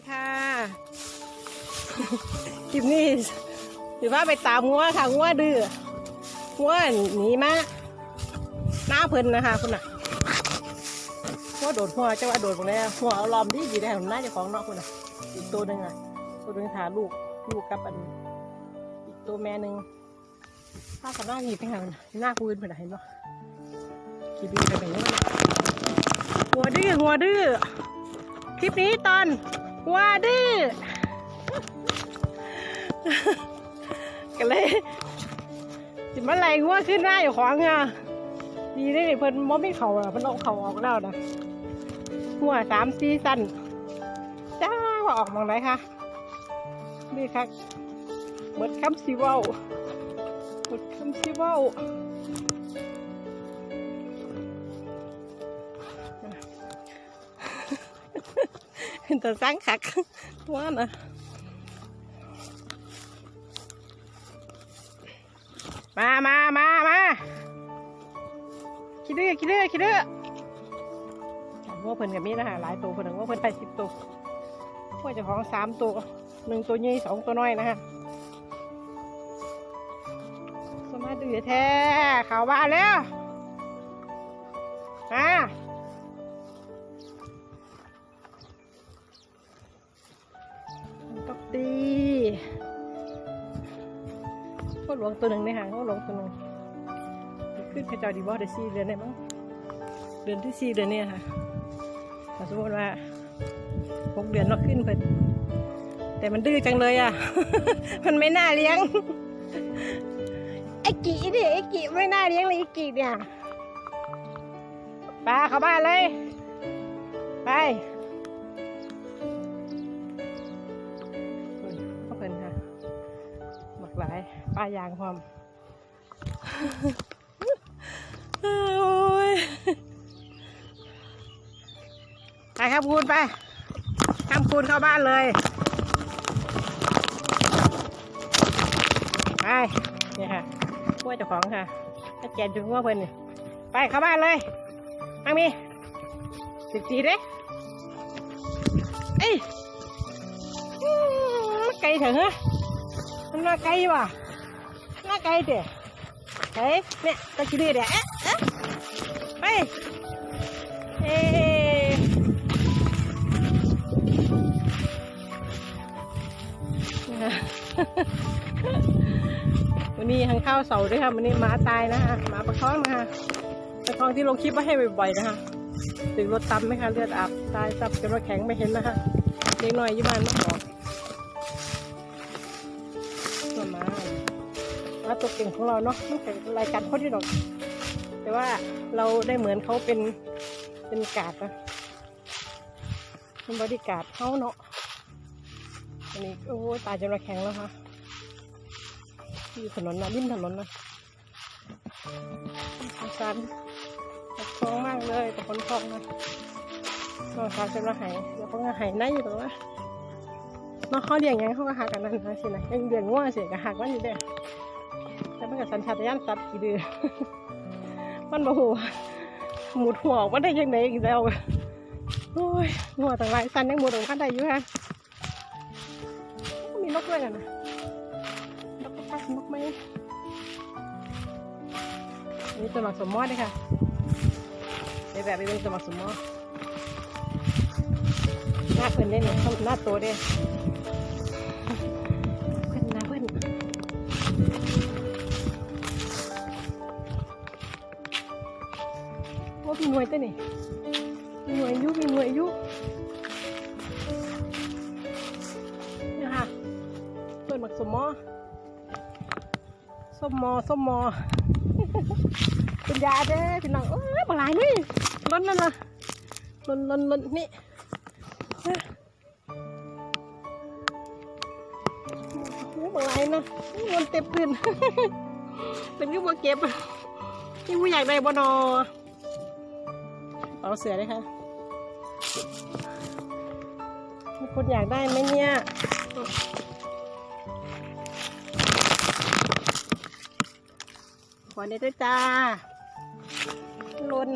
ดีค่ะคลิปนี้ถือว่าไปตามงัวค่ะงัวดื้องัวหนีมาหน้าเพิ่นนะคะคุณน่ะงัวโดดหัวจ้าว่าโดดตรงนี้หัวเอาลอมดีดีได้ของหน้าจ้าของเนาะคุณน่ะอีกตัวหนึ่งอะตัวหนึงหาลูกลูกกับอันอีกตัวแม่หนึ่งถ้ากับหน้าหีบไปหามันหน้าปืนไปไหนเห็นปะขี่ดีไปไหนวะเนี่ยหัวดื้อหัวดื้อคลิปนี้ตอน ว่าดื้อกันเลยจิมาไหลหัวขึ้นหน้าอยู่ของอะดีได้เพิ่นมอไม่เข่าอะเพิ่นเอาเข่าออกแล้วนะหัวสามซีซันจ้าว่าออกมองไหนคะนี่ค่ะเบิดคำซีเว้าเบิดคำซีเว้า เป็นตัวสร้างคักว่านะมามามามาคิดดื้อคิดดื้อคิดดื้อว่าเพิ่นกับมีนะฮะหลายตัวเพิ่นว่าเพิ่นไปสิบตัวว่าเจะของสามตัวหนึ่งตัวใหญ่สองตัวน้อยนะฮะสมาดื้อแท้เขาบ้าแล้ว ก็หลวงตัวหนึ่งในหางก็หลวงตัวหนึ่งขึ้นพระเจ้าดีบอได้สี่เดือนได้มั้งเดือนที่สี่เดือนเนี้ค่ะแต่สมมติว่าหกเดือนเนาะขึ้นเพิ่นแต่มันดื้อจังเลยอะ มันไม่น่าเลี้ยงไอ้กี่ดิไอ้กี่ไม่น่าเลี้ยงเลยไอ้กี่เนี่ยไปเข้าบ้านเลย ไปายป้ายางความโอ้ยไปครับคูณไปข้ามคูณเข้าบ้านเลย ไปนี่ค่ะพวกเจ้าของค่ะถ้าแกนจุงว่าเพิ่นไปเข้าบ้านเลยมังมีสิบสี่เด้เอ้ยไกลเถอะฮะมันมาไกลว่ะ น่าไกลเด้ไกลเนี่ยตะกี้ดื้อเด้เอ๊ะเอ๊ะไปเอ๊ะวันนี้ทางข้าวเสาด้วยค่ะวันนี้หมาตายนะคะหมาประคองนะคะประคองที่ลงคลิปมาให้บ่อยๆนะคะถึงรถตำไหมคะเลือดอาบตายซับจนว่าแข็งไม่เห็นนะคะเล็กน้อยยี่บ้านมาบอ ว่าตัวเก่งของเราเนาะไม่ใช่รายการคนที่ดอก แต่ว่าเราได้เหมือนเขาเป็นเป็นกาดนะเป็นบอดี้การ์ดเขาเนาะอันนี้โอ้ตายจนว่าแข็งแล้วค่ะที่ถนนนะริมถนนนะสงสารท้องมากเลยแต่คนท้องนะก็เขาจะมาหายแล้วเขาก็หายในอยู่แต่ว่าเนาะเขาเลี้ยงยังเขาก็หักกันนั่นนะสินะยังเลี้ยงง่วงสิก็หักมันอยู่เด้อ แต่มันกับสัญชาตญาณสัตว์กี่เดือนมันบ่หูหมุดหัวออกมาได้ยังไงอีกแล้วโอ้ยหัวต่างหลายสันยังหมุดออกมาได้อยู่ฮะมีนกด้วยกันนะนกปักนกไหมนี่ตัวหมักสมมอดเลยค่ะไปแบบไปเป็นตัวหมักสมมอดหน้าเพิ่นได้เนี่ยหน้าโตเด้ มีหน่วยตัวนี่มีหน่วยยุมีหน่วยยุเนี่ยค่ะเพิ่นหมักสมมอส้มมอส้มมอเป็นยาเด้พี่น้องเอ้ยบลายนี่ล้นนั่นน่ะล้นล้นล้นนี่โอ้โหอะไรนะเงินเต็มพื้นเป็นก็บ่เก็บนี่ผู้อยากได้บ่นอ เอาเสือเลยค่ะคุณอยากได้ไหมเนี่ยขอเนี้ด้วจ้าลน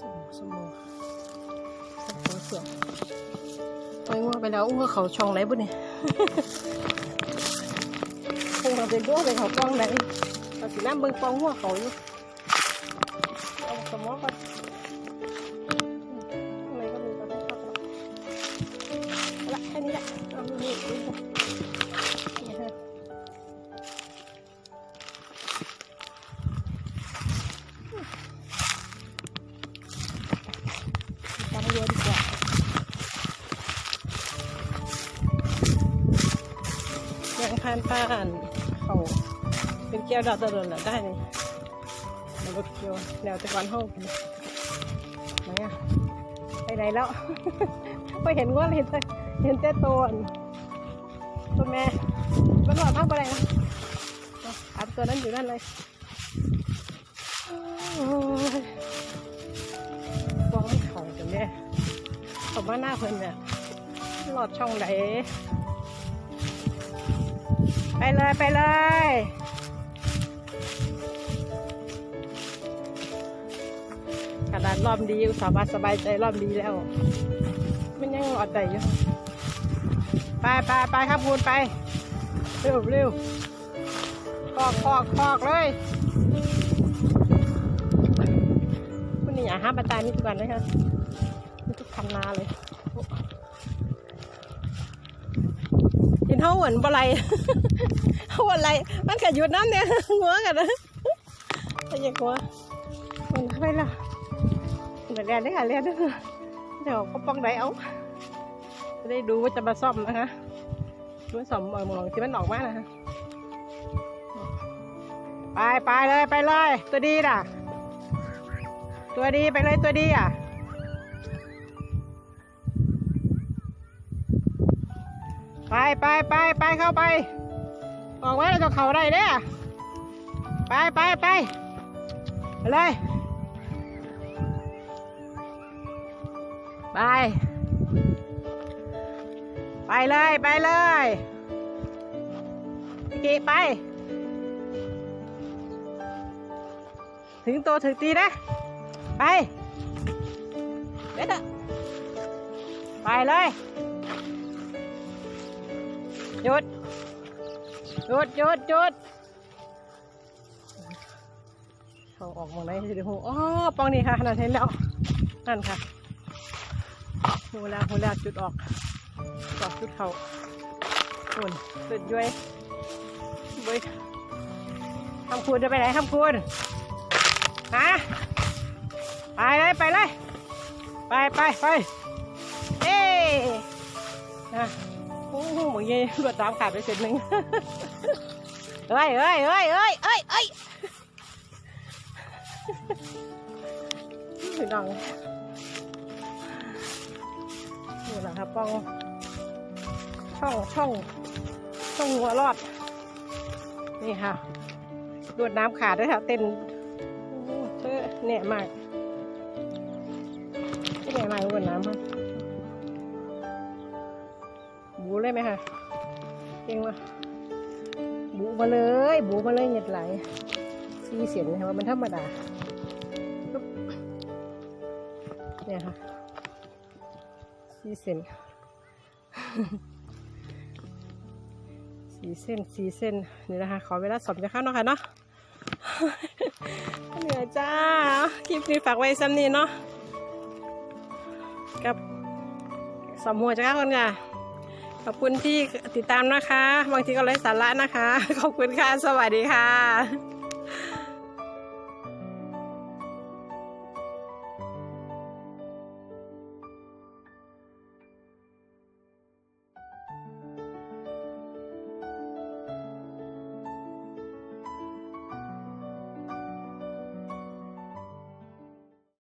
สมองสมองเสือไปง่วงไปแล้วอู้เขาช่องไรบุเนี่ย คงเราเป็นตัวเป็นเขากล้องไหนเราสิน้ำเบิ่งปองหัวเขาอยู่เอาส ขาเขาเป็นเกี๊ยวดาวตะลุนแหละได้นี่แล้วรถเกี๊ยวแนวแต่ก่อนห้องไหนอะไปไหนแล้วไปเห็นว่าเห็นแต่เห็นแต่ตัวตัวแม่มันหลอดมากไปไหนนะอัดตัวนั้นอยู่นั่นเลยฟ้องเขาจนเนี่ยผมว่าหน้าเพิ่นเนี่ยหลอดช่องไหน ไปเลยไปเลยขนาดรอบดีส่าห์มาสบายใจรอบดีแล้ว มันยังหลอดใจอยู่ ไปไปไปครับคุณไป เร็วเร็วคอกคอกคอกเลยคุณนี่อย่าห้ามประจานนี่ทุกวันเลยค่ะนี่ทุกคันนาเลยกินเท่าเหมือนบะไร เท่าอะไร มันขยุดน้ำเนี่ยหัวกันนะไปยังหัวมันไปละเดี๋ยวเรียนได้ค่ะเรียนได้ค่ะเดี๋ยวก็ป้องไหนเอาจะได้ดูว่าจะมาซ่อมนะคะดูซ่อมออมองที่มันออกมานะคะไปไปเลยไปเลย ตัวดีน่ะ ตัวดีไปเลยตัวดีอะไปไปไปไปเข้าไป ออกไว้เราจะเข่าได้เด้อไปไปไปไปเลยไป ไปเลยไปเลยพี่กีไป ถึงตัวถึงตีนะ ไปเด็ดอะไปเลย หยุด หยุดหยุดหยุดเขาออกมองไหนสิหูอ๋อปองนี่ค่ะขนาดเห็นแล้ว นั่นค่ะหูแล้วหูแล้วจุดออกออกจุดเขาหุ่นสุดย้วยบุยทำคูณจะไปไหนทำคูณฮะไปเลยไปเลยไปไปไปเอ้นะโอ้โหเหมือนยี่รวดตามขาดไปเสร็จหนึ่ง เอ้ยเอ้ยเอ้ยเอ้ยเอ้ยเอ้ยพี่น้องนี่แหละครับป้องช่องช่องช่องหัวรอด นี่ค่ะรวดน้ำขาดด้วยค่ะ เต้นเธอเนี่ยมากที่ไหน่มารวดน้ำค่ะบูเลยไหมคะเก่งว่ะ บูมาเลยบูมาเลยเหยียดไหลซีเสียงนะว่ามันธรรมดาเนี่ยค่ะซีเส้นสีเส้นสีเส้นนี่นะคะ ขอเวลาสมจะเข้าเนาะค่ะเนาะเหนื่อยจ้า คลิปนี้ฝากไว้ซ้ำนี้เนาะกับสมหัวจ้าคนค่ะ ขอบคุณที่ติดตามนะคะ บางทีก็ไร้สาระนะคะ ขอบคุณค่ะ สวัสดีค่ะ